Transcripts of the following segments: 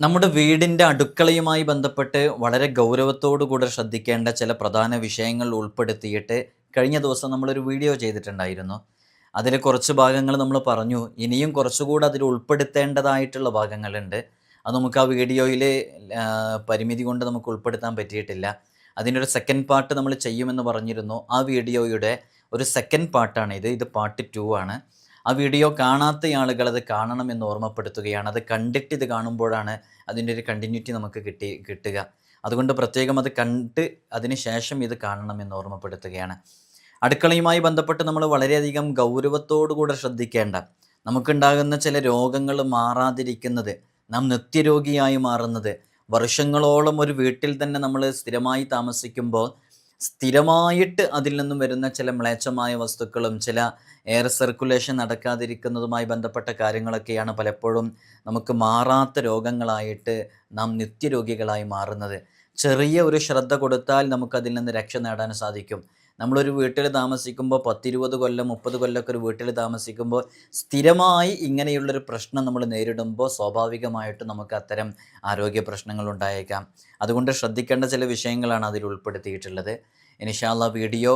നമ്മുടെ വീടിന്റെ അടുക്കളയുമായി ബന്ധപ്പെട്ട് വളരെ ഗൗരവത്തോടുകൂടെ ശ്രദ്ധിക്കേണ്ട ചില പ്രധാന വിഷയങ്ങൾ ഉൾപ്പെടുത്തിയിട്ട് കഴിഞ്ഞ ദിവസം നമ്മളൊരു വീഡിയോ ചെയ്തിട്ടുണ്ടായിരുന്നു. അതിൽ കുറച്ച് ഭാഗങ്ങൾ നമ്മൾ പറഞ്ഞു. ഇനിയും കുറച്ചുകൂടെ അതിൽ ഉൾപ്പെടുത്തേണ്ടതായിട്ടുള്ള ഭാഗങ്ങളുണ്ട്. അത് നമുക്ക് ആ വീഡിയോയിൽ പരിമിതി കൊണ്ട് നമുക്ക് ഉൾപ്പെടുത്താൻ പറ്റിയിട്ടില്ല. അതിന്റെ ഒരു സെക്കൻഡ് പാർട്ട് നമ്മൾ ചെയ്യുമെന്ന് പറഞ്ഞിരുന്നു. ആ വീഡിയോയുടെ ഒരു സെക്കൻഡ് പാർട്ടാണ് ഇത്. ഇത് പാർട്ട് ടു ആണ്. ആ വീഡിയോ കാണാത്ത ആളുകൾ അത് കാണണം എന്ന് ഓർമ്മപ്പെടുത്തുകയാണ്. അത് കണ്ടിട്ട് ഇത് കാണുമ്പോഴാണ് അതിന്റെ ഒരു കണ്ടിന്യൂറ്റി നമുക്ക് കിട്ടി കിട്ടുക. അതുകൊണ്ട് പ്രത്യേകം അത് കണ്ട് അതിന് ശേഷം ഇത് കാണണമെന്ന് ഓർമ്മപ്പെടുത്തുകയാണ്. അടുക്കളയുമായി ബന്ധപ്പെട്ട് നമ്മൾ വളരെയധികം ഗൗരവത്തോടുകൂടെ ശ്രദ്ധിക്കേണ്ട നമുക്കുണ്ടാകുന്ന ചില രോഗങ്ങൾ മാറാതിരിക്കുന്നത് നാം നിത്യരോഗിയായി മാറുന്നത് വർഷങ്ങളോളം ഒരു വീട്ടിൽ തന്നെ നമ്മൾ സ്ഥിരമായി താമസിക്കുമ്പോൾ സ്ഥിരമായിട്ട് അതിൽ നിന്നും വരുന്ന ചില മ്ലേച്ഛമായ വസ്തുക്കളും ചില എയർ സർക്കുലേഷൻ നടക്കാതിരിക്കുന്നതുമായി ബന്ധപ്പെട്ട കാര്യങ്ങളൊക്കെയാണ് പലപ്പോഴും നമുക്ക് മാറാത്ത രോഗങ്ങളായിട്ട് നാം നിത്യരോഗികളായി മാറുന്നത്. ചെറിയ ഒരു ശ്രദ്ധ കൊടുത്താൽ നമുക്കതിൽ നിന്ന് രക്ഷ നേടാൻ സാധിക്കും. നമ്മളൊരു വീട്ടിൽ താമസിക്കുമ്പോൾ പത്തിരുപത് കൊല്ലം മുപ്പത് കൊല്ലമൊക്കെ ഒരു വീട്ടിൽ താമസിക്കുമ്പോൾ സ്ഥിരമായി ഇങ്ങനെയുള്ളൊരു പ്രശ്നം നമ്മൾ നേരിടുമ്പോൾ സ്വാഭാവികമായിട്ടും നമുക്ക് അത്തരം ആരോഗ്യ പ്രശ്നങ്ങൾ ഉണ്ടായേക്കാം. അതുകൊണ്ട് ശ്രദ്ധിക്കേണ്ട ചില വിഷയങ്ങളാണ് അതിൽ ഉൾപ്പെടുത്തിയിട്ടുള്ളത്. ഇനിഷാല്ല വീഡിയോ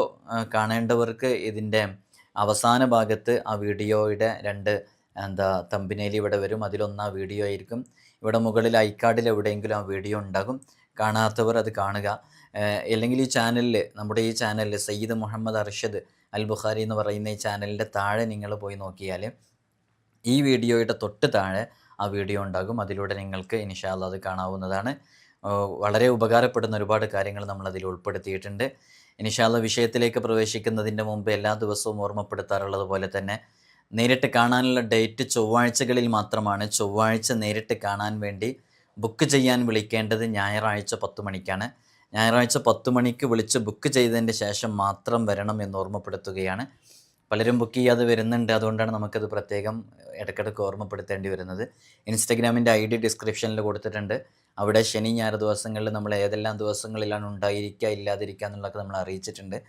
കാണേണ്ടവർക്ക് ഇതിന്റെ അവസാന ഭാഗത്ത് ആ വീഡിയോയുടെ രണ്ട് എന്താ തമ്പിനേലി ഇവിടെ വരും. അതിലൊന്ന് ആ വീഡിയോ ആയിരിക്കും. ഇവിടെ മുകളിൽ ഐക്കാർഡിൽ എവിടെയെങ്കിലും ആ വീഡിയോ ഉണ്ടാകും. കാണാത്തവർ അത് കാണുക. അല്ലെങ്കിൽ ഈ ചാനലിൽ നമ്മുടെ ഈ ചാനലിൽ സയ്യിദ് മുഹമ്മദ് അർഷദ് അൽ ബുഖാരി എന്ന് പറയുന്ന ഈ ചാനലിന്റെ താഴെ നിങ്ങൾ പോയി നോക്കിയാൽ ഈ വീഡിയോയുടെ തൊട്ട് താഴെ ആ വീഡിയോ ഉണ്ടാകും. അതിലൂടെ നിങ്ങൾക്ക് ഇനിഷാല്ല അത് കാണാവുന്നതാണ്. വളരെ ഉപകാരപ്പെടുന്ന ഒരുപാട് കാര്യങ്ങൾ നമ്മൾ അതിൽ ഉൾപ്പെടുത്തിയിട്ടുണ്ട്. ഇനിഷാല്ല വിഷയത്തിലേക്ക് പ്രവേശിക്കുന്നതിന്റെ മുമ്പ് എല്ലാ ദിവസവും ഓർമ്മപ്പെടുത്താറുള്ളത് പോലെ തന്നെ നേരിട്ട് കാണാനുള്ള ഡേറ്റ് ചൊവ്വാഴ്ചകളിൽ മാത്രമാണ്. ചൊവ്വാഴ്ച നേരിട്ട് കാണാൻ വേണ്ടി ബുക്ക് ചെയ്യാൻ വിളിക്കേണ്ടത് ഞായറാഴ്ച പത്ത് മണിക്കാണ്. ഞായറാഴ്ച പത്ത് മണിക്ക് വിളിച്ച് ബുക്ക് ചെയ്തതിന്റെ ശേഷം മാത്രം വരണം എന്ന് ഓർമ്മപ്പെടുത്തുകയാണ്. പലരും ബുക്ക് ചെയ്യാതെ വരുന്നുണ്ട്. അതുകൊണ്ടാണ് നമുക്കത് പ്രത്യേകം ഇടയ്ക്കിടയ്ക്ക് ഓർമ്മപ്പെടുത്തേണ്ടി വരുന്നത്. ഇൻസ്റ്റഗ്രാമിന്റെ ഐ ഡി ഡിസ്ക്രിപ്ഷനിൽ കൊടുത്തിട്ടുണ്ട്. അവിടെ ശനി ഞായർ ദിവസങ്ങളിൽ നമ്മൾ ഏതെല്ലാം ദിവസങ്ങളിലാണ് ഉണ്ടായിരിക്കുക ഇല്ലാതിരിക്കുക എന്നുള്ളതൊക്കെ നമ്മൾ അറിയിച്ചിട്ടുണ്ട്.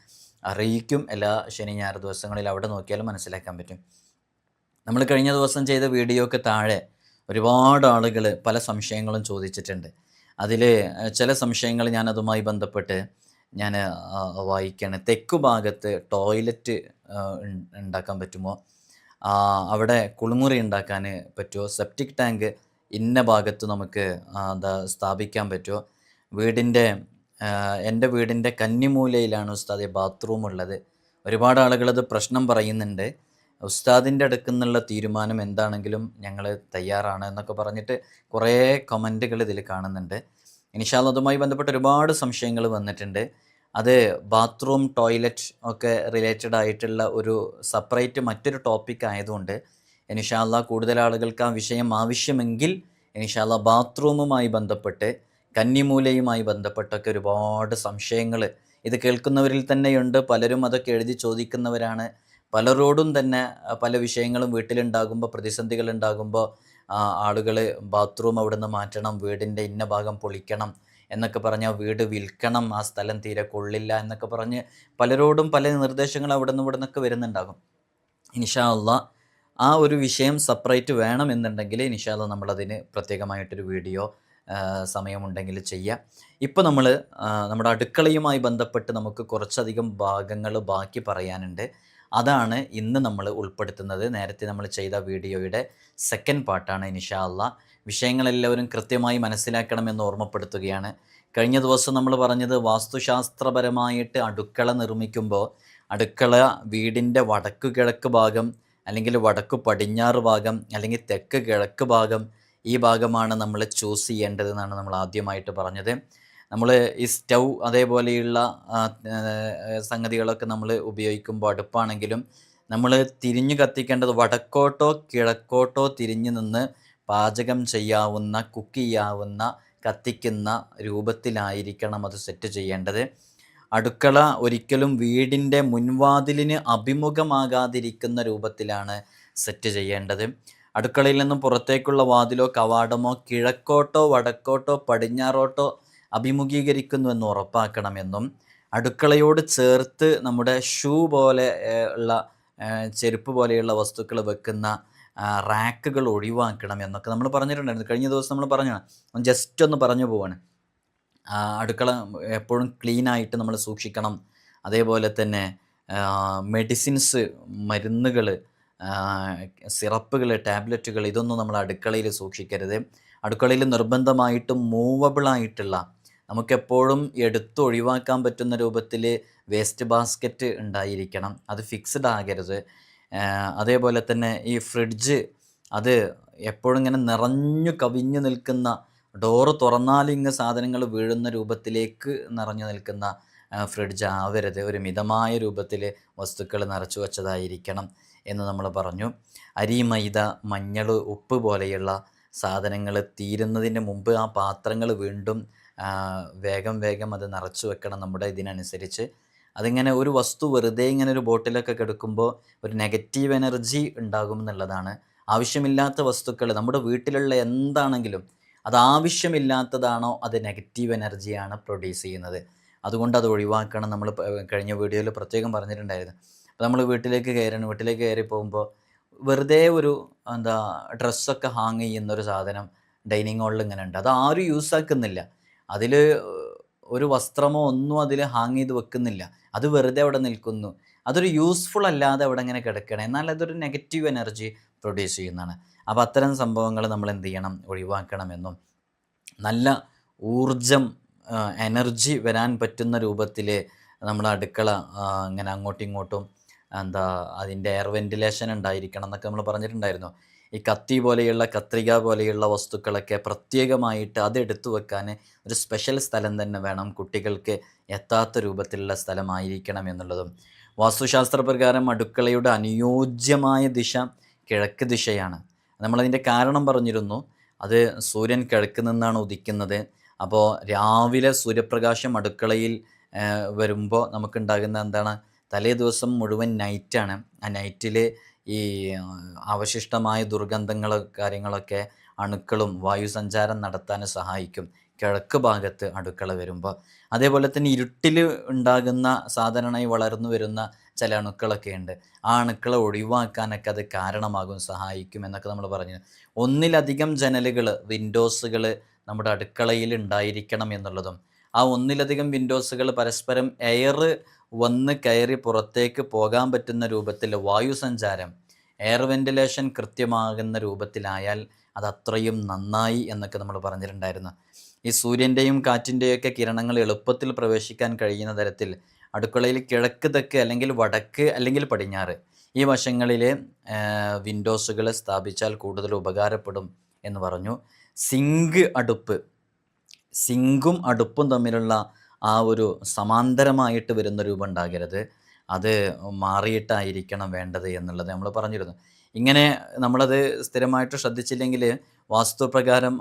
അറിയിക്കും. എല്ലാ ശനി ഞായർ ദിവസങ്ങളിൽ അവിടെ നോക്കിയാലും മനസ്സിലാക്കാൻ പറ്റും. നമ്മൾ കഴിഞ്ഞ ദിവസം ചെയ്ത വീഡിയോക്ക് താഴെ ഒരുപാട് ആളുകൾ പല സംശയങ്ങളും ചോദിച്ചിട്ടുണ്ട്. അതിൽ ചില സംശയങ്ങൾ ഞാൻ അതുമായി ബന്ധപ്പെട്ട് ഞാൻ വായിക്കുകയാണ് തെക്കു ഭാഗത്ത് ടോയ്ലറ്റ് ഉണ്ടാക്കാൻ പറ്റുമോ? അവിടെ കുളിമുറി ഉണ്ടാക്കാൻ പറ്റുമോ സെപ്റ്റിക് ടാങ്ക് ഇന്ന ഭാഗത്ത് നമുക്ക് എന്താ സ്ഥാപിക്കാൻ പറ്റുമോ വീടിന്റെ എന്റെ വീടിന്റെ കന്നിമൂലയിലാണ് ഉസ്താദെ ബാത്റൂം ഉള്ളത്. ഒരുപാട് ആളുകളത് പ്രശ്നം പറയുന്നുണ്ട്. ഉസ്താദിന്റെ അടുക്കുന്നുള്ള തീരുമാനം എന്താണെങ്കിലും ഞങ്ങൾ തയ്യാറാണ് എന്നൊക്കെ പറഞ്ഞിട്ട് കുറേ കമന്റുകൾ ഇതിൽ കാണുന്നുണ്ട്. ഇനിഷാൽ അതുമായി ബന്ധപ്പെട്ട് ഒരുപാട് സംശയങ്ങൾ വന്നിട്ടുണ്ട്. അത് ബാത്റൂം ടോയ്ലറ്റ് ഒക്കെ റിലേറ്റഡ് ആയിട്ടുള്ള ഒരു സെപ്പറേറ്റ് മറ്റൊരു ടോപ്പിക് ആയതുകൊണ്ട് ഇനിഷാല്ല കൂടുതൽ ആളുകൾക്ക് ആ വിഷയം ആവശ്യമെങ്കിൽ ഇനിഷാല്ല ബാത്റൂമുമായി ബന്ധപ്പെട്ട് കന്നിമൂലയുമായി ബന്ധപ്പെട്ടൊക്കെ ഒരുപാട് സംശയങ്ങൾ. ഇത് കേൾക്കുന്നവരിൽ തന്നെയുണ്ട്. പലരും അതൊക്കെ എഴുതി ചോദിക്കുന്നവരാണ്. പലരോടും തന്നെ പല വിഷയങ്ങളും വീട്ടിലുണ്ടാകുമ്പോൾ പ്രതിസന്ധികൾ ഉണ്ടാകുമ്പോൾ ആളുകൾ ബാത്റൂം അവിടെ നിന്ന് മാറ്റണം വീടിന്റെ ഇന്ന ഭാഗം പൊളിക്കണം എന്നൊക്കെ പറഞ്ഞ് ആ വീട് വിൽക്കണം ആ സ്ഥലം തീരെ കൊള്ളില്ല എന്നൊക്കെ പറഞ്ഞ് പലരോടും പല നിർദ്ദേശങ്ങൾ അവിടെ നിന്ന് ഇവിടെ നിന്നൊക്കെ വരുന്നുണ്ടാകും. ഇൻഷാല്ല ആ ഒരു വിഷയം സെപ്പറേറ്റ് വേണമെന്നുണ്ടെങ്കിൽ ഇൻഷാല്ല നമ്മളതിന് പ്രത്യേകമായിട്ടൊരു വീഡിയോ സമയമുണ്ടെങ്കിൽ ചെയ്യാം. ഇപ്പോൾ നമ്മൾ നമ്മുടെ അടുക്കളയുമായി ബന്ധപ്പെട്ട് നമുക്ക് കുറച്ചധികം ഭാഗങ്ങൾ ബാക്കി പറയാനുണ്ട്. അതാണ് ഇന്ന് നമ്മൾ ഉൾപ്പെടുത്തുന്നത്. നേരത്തെ നമ്മൾ ചെയ്ത വീഡിയോയുടെ സെക്കൻഡ് പാർട്ടാണ് ഇൻഷാ വിഷയങ്ങളെല്ലാവരും കൃത്യമായി മനസ്സിലാക്കണമെന്ന് ഓർമ്മപ്പെടുത്തുകയാണ്. കഴിഞ്ഞ ദിവസം നമ്മൾ പറഞ്ഞത് വാസ്തുശാസ്ത്രപരമായിട്ട് അടുക്കള നിർമ്മിക്കുമ്പോൾ അടുക്കള വീടിന്റെ വടക്കു കിഴക്ക് ഭാഗം അല്ലെങ്കിൽ വടക്കു പടിഞ്ഞാറ് ഭാഗം അല്ലെങ്കിൽ തെക്ക് കിഴക്ക് ഭാഗം ഈ ഭാഗമാണ് നമ്മൾ ചൂസ് ചെയ്യേണ്ടതെന്നാണ് നമ്മൾ ആദ്യമായിട്ട് പറഞ്ഞത്. നമ്മൾ ഈ സ്റ്റൗ അതേപോലെയുള്ള സംഗതികളൊക്കെ നമ്മൾ ഉപയോഗിക്കുമ്പോൾ അടുപ്പാണെങ്കിലും നമ്മൾ തിരിഞ്ഞു കത്തിക്കേണ്ടത് വടക്കോട്ടോ കിഴക്കോട്ടോ തിരിഞ്ഞു നിന്ന് പാചകം ചെയ്യാവുന്ന കുക്ക് ചെയ്യാവുന്ന കത്തിക്കുന്ന രൂപത്തിലായിരിക്കണം അത് സെറ്റ് ചെയ്യേണ്ടത്. അടുക്കള ഒരിക്കലും വീടിന്റെ മുൻവാതിലിന് അഭിമുഖമാകാതിരിക്കുന്ന രൂപത്തിലാണ് സെറ്റ് ചെയ്യേണ്ടത്. അടുക്കളയിൽ നിന്നും പുറത്തേക്കുള്ള വാതിലോ കവാടമോ കിഴക്കോട്ടോ വടക്കോട്ടോ പടിഞ്ഞാറോട്ടോ അഭിമുഖീകരിക്കുന്നു എന്ന് ഉറപ്പാക്കണമെന്നും അടുക്കളയോട് ചേർത്ത് നമ്മുടെ ഷൂ പോലെ ഉള്ള ചെരുപ്പ് പോലെയുള്ള വസ്തുക്കൾ വെക്കുന്ന റാക്കുകൾ ഒഴിവാക്കണം എന്നൊക്കെ നമ്മൾ പറഞ്ഞിട്ടുണ്ടായിരുന്നു. കഴിഞ്ഞ ദിവസം നമ്മൾ പറഞ്ഞു ജസ്റ്റ് ഒന്ന് പറഞ്ഞു പോവാണ്. അടുക്കള എപ്പോഴും ക്ലീനായിട്ട് നമ്മൾ സൂക്ഷിക്കണം. അതേപോലെ തന്നെ മെഡിസിൻസ് മരുന്നുകൾ സിറപ്പുകൾ ടാബ്ലറ്റുകൾ ഇതൊന്നും നമ്മൾ അടുക്കളയിൽ സൂക്ഷിക്കരുത്. അടുക്കളയിൽ നിർബന്ധമായിട്ടും മൂവബിളായിട്ടുള്ള നമുക്കെപ്പോഴും എടുത്ത് ഒഴിവാക്കാൻ പറ്റുന്ന രൂപത്തിൽ വേസ്റ്റ് ബാസ്ക്കറ്റ് ഉണ്ടായിരിക്കണം. അത് ഫിക്സ്ഡ് ആകരുത്. അതേപോലെ തന്നെ ഈ ഫ്രിഡ്ജ് അത് എപ്പോഴും ഇങ്ങനെ നിറഞ്ഞു കവിഞ്ഞു നിൽക്കുന്ന ഡോറ് തുറന്നാലും ഇങ്ങ് സാധനങ്ങൾ വീഴുന്ന രൂപത്തിലേക്ക് നിറഞ്ഞു നിൽക്കുന്ന ഫ്രിഡ്ജ് ആവരുത്. ഒരു മിതമായ രൂപത്തിൽ വസ്തുക്കൾ നിറച്ചു വച്ചതായിരിക്കണം എന്ന് നമ്മൾ പറഞ്ഞു. അരി മൈദ മഞ്ഞൾ ഉപ്പ് പോലെയുള്ള സാധനങ്ങൾ തീരുന്നതിന് മുമ്പ് ആ പാത്രങ്ങൾ വീണ്ടും വേഗം വേഗം അത് നിറച്ചു വെക്കണം നമ്മുടെ ഇതിനനുസരിച്ച്. അതിങ്ങനെ ഒരു വസ്തു വെറുതെ ഇങ്ങനെ ഒരു ബോട്ടിലൊക്കെ കിടക്കുമ്പോൾ ഒരു നെഗറ്റീവ് എനർജി ഉണ്ടാകും എന്നുള്ളതാണ്. ആവശ്യമില്ലാത്ത വസ്തുക്കൾ നമ്മുടെ വീട്ടിലുള്ള എന്താണെങ്കിലും അത് ആവശ്യമില്ലാത്തതാണോ അത് നെഗറ്റീവ് എനർജിയാണ് പ്രൊഡ്യൂസ് ചെയ്യുന്നത്. അതുകൊണ്ട് അത് ഒഴിവാക്കണം. നമ്മൾ കഴിഞ്ഞ വീഡിയോയിൽ പ്രത്യേകം പറഞ്ഞിട്ടുണ്ടായിരുന്നു. അപ്പോൾ നമ്മൾ വീട്ടിലേക്ക് കയറണം. വീട്ടിലേക്ക് കയറി പോകുമ്പോൾ വെറുതെ ഒരു എന്താ ഡ്രസ്സൊക്കെ ഹാങ് ചെയ്യുന്ന ഒരു സാധനം ഡൈനിങ് ഹാളിൽ ഇങ്ങനെ ഉണ്ട്. അത് ആരും യൂസ് ആക്കുന്നില്ല. അതിൽ ഒരു വസ്ത്രമോ ഒന്നും അതിൽ ഹാങ് ചെയ്ത് വെക്കുന്നില്ല. അത് വെറുതെ അവിടെ നിൽക്കുന്നു. അതൊരു യൂസ്ഫുൾ അല്ലാതെ അവിടെ ഇങ്ങനെ കിടക്കണം എന്നാൽ അതൊരു നെഗറ്റീവ് എനർജി പ്രൊഡ്യൂസ് ചെയ്യുന്നതാണ്. അപ്പോൾ അത്തരം സംഭവങ്ങൾ നമ്മൾ എന്ത് ചെയ്യണം? ഒഴിവാക്കണമെന്നും നല്ല ഊർജം എനർജി വരാൻ പറ്റുന്ന രൂപത്തിൽ നമ്മുടെ അടുക്കള ഇങ്ങനെ അങ്ങോട്ടും ഇങ്ങോട്ടും എന്താ അതിന്റെ എയർ വെന്റിലേഷൻ ഉണ്ടായിരിക്കണം എന്നൊക്കെ നമ്മൾ പറഞ്ഞിട്ടുണ്ടായിരുന്നു. ഈ കത്തി പോലെയുള്ള കത്രിക പോലെയുള്ള വസ്തുക്കളൊക്കെ പ്രത്യേകമായിട്ട് അതെടുത്തു വെക്കാൻ ഒരു സ്പെഷ്യൽ സ്ഥലം തന്നെ വേണം. കുട്ടികൾക്ക് എത്താത്ത രൂപത്തിലുള്ള സ്ഥലമായിരിക്കണം എന്നുള്ളതും. വാസ്തുശാസ്ത്രപ്രകാരം അടുക്കളയുടെ അനുയോജ്യമായ ദിശ കിഴക്ക് ദിശയാണ്. നമ്മളതിന്റെ കാരണം പറഞ്ഞിരുന്നു. അത് സൂര്യൻ കിഴക്ക് നിന്നാണ് ഉദിക്കുന്നത്. അപ്പോൾ രാവിലെ സൂര്യപ്രകാശം അടുക്കളയിൽ വരുമ്പോൾ നമുക്കുണ്ടാകുന്ന എന്താണ്? തലേ ദിവസം മുഴുവൻ നൈറ്റാണ് ആ നൈറ്റിൽ ഈ അവശിഷ്ടമായ ദുർഗന്ധങ്ങൾ കാര്യങ്ങളൊക്കെ അണുക്കളും വായുസഞ്ചാരം നടത്താൻ സഹായിക്കും. കിഴക്ക് ഭാഗത്ത് അടുക്കള വരുമ്പോൾ അതേപോലെ തന്നെ ഇരുട്ടിൽ ഉണ്ടാകുന്ന സാധാരണയായി വളർന്നു വരുന്ന ചില അണുക്കളൊക്കെ ഉണ്ട്. ആ അണുക്കളെ ഒഴിവാക്കാനൊക്കെ അത് കാരണമാകും സഹായിക്കും എന്നൊക്കെ നമ്മൾ പറഞ്ഞു. ഒന്നിലധികം ജനലുകൾ വിൻഡോസുകൾ നമ്മുടെ അടുക്കളയിൽ ഉണ്ടായിരിക്കണം എന്നുള്ളതും. ആ ഒന്നിലധികം വിൻഡോസുകൾ പരസ്പരം എയർ വന്ന് കയറി പുറത്തേക്ക് പോകാൻ പറ്റുന്ന രൂപത്തിൽ വായുസഞ്ചാരം എയർ വെന്റിലേഷൻ കൃത്യമാകുന്ന രൂപത്തിലായാൽ അത് അത്രയും നന്നായി എന്നൊക്കെ നമ്മൾ പറഞ്ഞിട്ടുണ്ടായിരുന്നു. ഈ സൂര്യന്റെയും കാറ്റിന്റെയൊക്കെ കിരണങ്ങൾ എളുപ്പത്തിൽ പ്രവേശിക്കാൻ കഴിയുന്ന തരത്തിൽ അടുക്കളയിൽ കിഴക്ക് തെക്ക് അല്ലെങ്കിൽ വടക്ക് അല്ലെങ്കിൽ പടിഞ്ഞാറ് ഈ വശങ്ങളിലെ വിൻഡോസുകൾ സ്ഥാപിച്ചാൽ കൂടുതൽ ഉപകാരപ്പെടും എന്ന് പറഞ്ഞു. സിങ്ക് അടുപ്പ് സിങ്കും അടുപ്പും തമ്മിലുള്ള ആ ഒരു സമാന്തരമായിട്ട് വരുന്ന രൂപം ഉണ്ടാകരുത്. അത് മാറിയിട്ടായിരിക്കണം വേണ്ടത് എന്നുള്ളത് നമ്മൾ പറഞ്ഞിരുന്നു. ഇങ്ങനെ നമ്മളത് സ്ഥിരമായിട്ട് ശ്രദ്ധിച്ചില്ലെങ്കിൽ വാസ്തുപ്രകാരം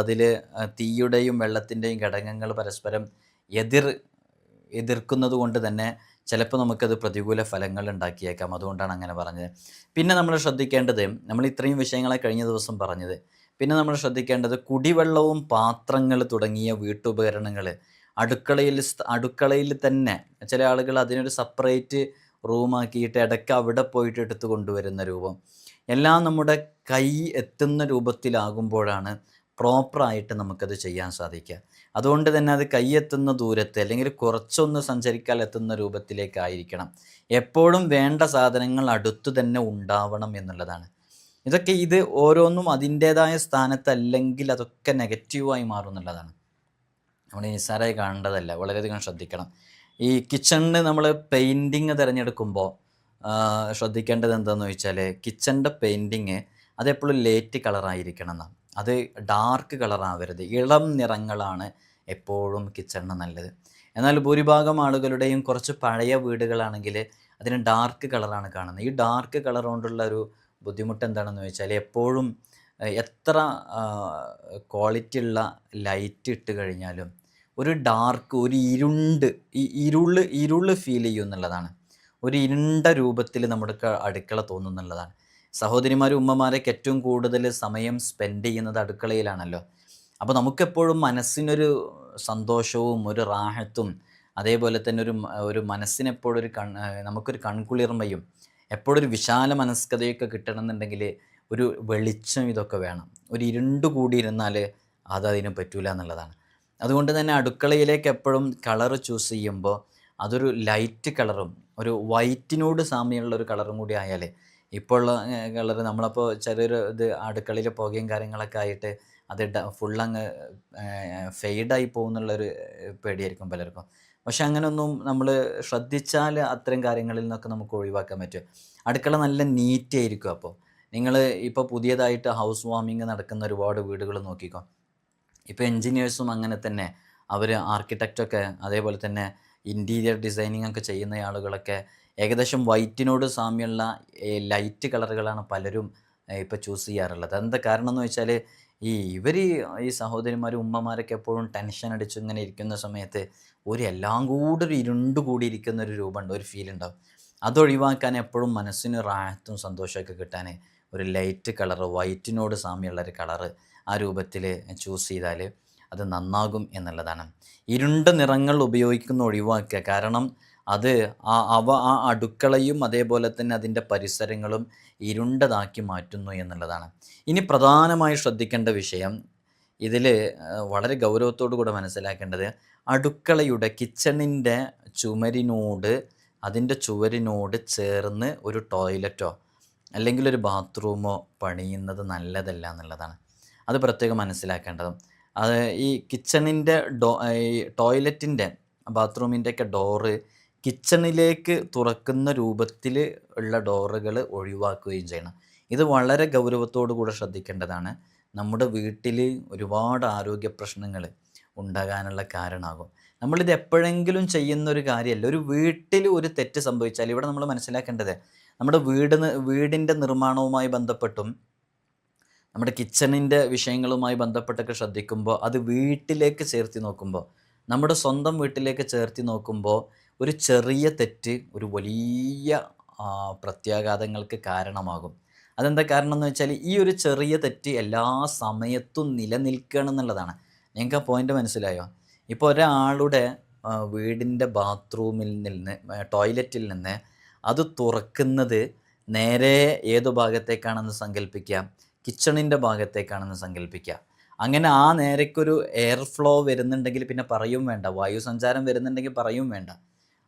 അതിൽ തീയുടെയും വെള്ളത്തിന്റെയും ഘടകങ്ങൾ പരസ്പരം എതിർ എതിർക്കുന്നത് കൊണ്ട് തന്നെ ചിലപ്പോൾ നമുക്കത് പ്രതികൂല ഫലങ്ങൾ ഉണ്ടാക്കിയേക്കാം. അതുകൊണ്ടാണ് അങ്ങനെ പറഞ്ഞത്. പിന്നെ നമ്മൾ ശ്രദ്ധിക്കേണ്ടത് നമ്മൾ ഇത്രയും വിഷയങ്ങളെ കഴിഞ്ഞ ദിവസം പറഞ്ഞത് പിന്നെ നമ്മൾ ശ്രദ്ധിക്കേണ്ടത് കുടിവെള്ളവും പാത്രങ്ങൾ തുടങ്ങിയ വീട്ടുപകരണങ്ങൾ അടുക്കളയിൽ അടുക്കളയിൽ തന്നെ ചില ആളുകൾ അതിനൊരു സെപ്പറേറ്റ് റൂമാക്കിയിട്ട് ഇടയ്ക്ക് അവിടെ പോയിട്ട് എടുത്തു കൊണ്ടുവരുന്ന രൂപം. എല്ലാം നമ്മുടെ കൈ എത്തുന്ന രൂപത്തിലാകുമ്പോഴാണ് പ്രോപ്പറായിട്ട് നമുക്കത് ചെയ്യാൻ സാധിക്കുക. അതുകൊണ്ട് തന്നെ അത് കൈ കൈയെത്തുന്ന ദൂരത്ത് അല്ലെങ്കിൽ കുറച്ചൊന്ന് സഞ്ചരിക്കാൻ എത്തുന്ന രൂപത്തിലേക്കായിരിക്കണം. എപ്പോഴും വേണ്ട സാധനങ്ങൾ അടുത്തു തന്നെ ഉണ്ടാവണം എന്നുള്ളതാണ്. ഇതൊക്കെ ഇത് ഓരോന്നും അതിന്റേതായ സ്ഥാനത്തല്ലെങ്കിൽ അതൊക്കെ നെഗറ്റീവായി മാറും എന്നുള്ളതാണ്. നമ്മൾ നിസ്സാരമായി കാണേണ്ടതല്ല വളരെയധികം ശ്രദ്ധിക്കണം. ഈ കിച്ചണിന് നമ്മൾ പെയിന്റിങ് തിരഞ്ഞെടുക്കുമ്പോൾ ശ്രദ്ധിക്കേണ്ടത് എന്താണെന്ന് വെച്ചാൽ കിച്ചണിന്റെ പെയിന്റിങ് അതെപ്പോഴും ലേറ്റ് കളറായിരിക്കണം എന്നാണ് അത് ഡാർക്ക് കളറാവരുത്. ഇളം നിറങ്ങളാണ് എപ്പോഴും കിച്ചണിന് നല്ലത്. എന്നാൽ ഭൂരിഭാഗം ആളുകളുടെയും കുറച്ച് പഴയ വീടുകളാണെങ്കിൽ അതിന് ഡാർക്ക് കളറാണ് കാണുന്നത്. ഈ ഡാർക്ക് കളർ കൊണ്ടുള്ള ഒരു ബുദ്ധിമുട്ട് എന്താണെന്ന് വെച്ചാൽ എപ്പോഴും എത്ര ക്വാളിറ്റി ഉള്ള ലൈറ്റ് ഇട്ട് കഴിഞ്ഞാലും ഒരു ഡാർക്ക് ഒരു ഇരുണ്ട് ഈ ഇരുൾ ഇരുൾ ഫീൽ ചെയ്യും എന്നുള്ളതാണ്. ഒരു ഇരുണ്ട രൂപത്തിൽ നമ്മുടെ അടുക്കള തോന്നുന്നുള്ളതാണ് സഹോദരിമാരും ഉമ്മമാരൊക്കെ ഏറ്റവും കൂടുതൽ സമയം സ്പെൻഡ് ചെയ്യുന്നത് അടുക്കളയിലാണല്ലോ. അപ്പോൾ നമുക്കെപ്പോഴും മനസ്സിനൊരു സന്തോഷവും ഒരു റാഹത്തും അതേപോലെ തന്നെ ഒരു ഒരു മനസ്സിനെപ്പോഴൊരു കൺ നമുക്കൊരു കൺകുളിർമയും എപ്പോഴൊരു വിശാല മനസ്കതയൊക്കെ കിട്ടണമെന്നുണ്ടെങ്കിൽ ഒരു വെളിച്ചം ഇതൊക്കെ വേണം. ഒരു ഇരുണ്ട് കൂടിയിരുന്നാൽ അത് അതിന് പറ്റൂല എന്നുള്ളതാണ്. അതുകൊണ്ട് തന്നെ അടുക്കളയിലേക്ക് എപ്പോഴും കളർ ചൂസ് ചെയ്യുമ്പോൾ അതൊരു ലൈറ്റ് കളറും ഒരു വൈറ്റിനോട് സാമ്യമുള്ള ഒരു കളറും കൂടി ആയാലേ ഇപ്പോൾ ഉള്ള കളർ നമ്മളപ്പോൾ ചെറിയൊരു ഇത് അടുക്കളയിലെ പുകയും കാര്യങ്ങളൊക്കെ ആയിട്ട് അത് ഫുള്ളങ്ങ് ഫെയ്ഡായി പോകുന്നുള്ളൊരു പേടിയായിരിക്കും പലർക്കും. പക്ഷെ അങ്ങനെയൊന്നും നമ്മൾ ശ്രദ്ധിച്ചാൽ അത്തരം കാര്യങ്ങളിൽ നിന്നൊക്കെ നമുക്ക് ഒഴിവാക്കാൻ പറ്റും. അടുക്കള നല്ല നീറ്റ് ആയിരിക്കും അപ്പോൾ. നിങ്ങൾ ഇപ്പോൾ പുതിയതായിട്ട് ഹൗസ് വാമിങ് നടക്കുന്ന ഒരുപാട് വീടുകൾ നോക്കിക്കോ. ഇപ്പോൾ എൻജിനീയേഴ്സും അങ്ങനെ തന്നെ. അവർ ആർക്കിടെക്റ്റൊക്കെ അതേപോലെ തന്നെ ഇന്റീരിയർ ഡിസൈനിങ് ഒക്കെ ചെയ്യുന്ന ആളുകളൊക്കെ ഏകദേശം വൈറ്റിനോട് സാമ്യമുള്ള ലൈറ്റ് കളറുകളാണ് പലരും ഇപ്പോൾ ചൂസ് ചെയ്യാറുള്ളത്. എന്താ കാരണം എന്ന് വെച്ചാൽ ഈ ഇവർ ഈ സഹോദരിമാരും ഉമ്മമാരൊക്കെ എപ്പോഴും ടെൻഷൻ അടിച്ച് ഇങ്ങനെ ഇരിക്കുന്ന സമയത്ത് ഒരു എല്ലാം കൂടെ ഒരു ഇരുണ്ട് കൂടിയിരിക്കുന്ന ഒരു രൂപമുണ്ട് ഒരു ഫീൽ ഉണ്ടാവും. അതൊഴിവാക്കാൻ എപ്പോഴും മനസ്സിന് റാഹത്തും സന്തോഷമൊക്കെ കിട്ടാൻ ഒരു ലൈറ്റ് കളർ വൈറ്റിനോട് സാമ്യമുള്ള ഒരു കളറ് ആ രൂപത്തിൽ ചൂസ് ചെയ്താൽ അത് നന്നാകും എന്നുള്ളതാണ്. ഇരുണ്ട നിറങ്ങൾ ഉപയോഗിക്കുന്ന ഒഴിവാക്കുക. കാരണം അത് ആ അവ ആ അടുക്കളയും അതേപോലെ തന്നെ അതിന്റെ പരിസരങ്ങളും ഇരുണ്ടതാക്കി മാറ്റുന്നു എന്നുള്ളതാണ്. ഇനി പ്രധാനമായി ശ്രദ്ധിക്കേണ്ട വിഷയം ഇതിൽ വളരെ ഗൗരവത്തോടു കൂടെ മനസ്സിലാക്കേണ്ടത് അടുക്കളയുടെ കിച്ചണിന്റെ ചുമരിനോട് അതിന്റെ ചുവരിനോട് ചേർന്ന് ഒരു ടോയ്ലറ്റോ അല്ലെങ്കിൽ ഒരു ബാത്റൂമോ പണിയുന്നത് നല്ലതല്ല എന്നുള്ളതാണ്. അത് പ്രത്യേകം മനസ്സിലാക്കേണ്ടതും. അത് ഈ കിച്ചണിന്റെ ഡോ ഈ ടോയ്ലറ്റിന്റെ ബാത്റൂമിന്റെ ഒക്കെ ഡോറ് കിച്ചണിലേക്ക് തുറക്കുന്ന രൂപത്തിൽ ഉള്ള ഡോറുകൾ ഒഴിവാക്കുകയും ചെയ്യണം. ഇത് വളരെ ഗൗരവത്തോടു കൂടെ ശ്രദ്ധിക്കേണ്ടതാണ്. നമ്മുടെ വീട്ടിൽ ഒരുപാട് ആരോഗ്യ പ്രശ്നങ്ങൾ ഉണ്ടാകാനുള്ള കാരണമാകും. നമ്മളിത് എപ്പോഴെങ്കിലും ചെയ്യുന്ന ഒരു കാര്യമല്ല. ഒരു വീട്ടിൽ ഒരു തെറ്റ് സംഭവിച്ചാൽ ഇവിടെ നമ്മൾ മനസ്സിലാക്കേണ്ടത് നമ്മുടെ വീട് വീടിന്റെ നിർമ്മാണവുമായി ബന്ധപ്പെട്ടും നമ്മുടെ കിച്ചണിന്റെ വിഷയങ്ങളുമായി ബന്ധപ്പെട്ടൊക്കെ ശ്രദ്ധിക്കുമ്പോൾ അത് വീട്ടിലേക്ക് ചേർത്തി നോക്കുമ്പോൾ നമ്മുടെ സ്വന്തം വീട്ടിലേക്ക് ചേർത്തി നോക്കുമ്പോൾ ഒരു ചെറിയ തെറ്റ് ഒരു വലിയ പ്രത്യാഘാതങ്ങൾക്ക് കാരണമാകും. അതെന്താ കാരണം എന്ന് വെച്ചാൽ ഈ ഒരു ചെറിയ തെറ്റ് എല്ലാ സമയത്തും നിലനിൽക്കണം എന്നുള്ളതാണ്. നിങ്ങൾക്ക് ആ പോയിന്റ് മനസ്സിലായോ? ഇപ്പോൾ ഒരാളുടെ വീടിന്റെ ബാത്റൂമിൽ നിന്ന് ടോയ്ലറ്റിൽ നിന്ന് അത് തുറക്കുന്നത് നേരെ ഏതു ഭാഗത്തേക്കാണെന്ന് സങ്കല്പിക്കുക കിച്ചണിന്റെ ഭാഗത്തേക്കാണെന്ന് സങ്കല്പിക്കുക അങ്ങനെ ആ നേരേക്കൊരു എയർ ഫ്ലോ വരുന്നുണ്ടെങ്കിൽ പിന്നെ പറയും വേണ്ട. വായു സഞ്ചാരം വരുന്നുണ്ടെങ്കിൽ പറയും വേണ്ട.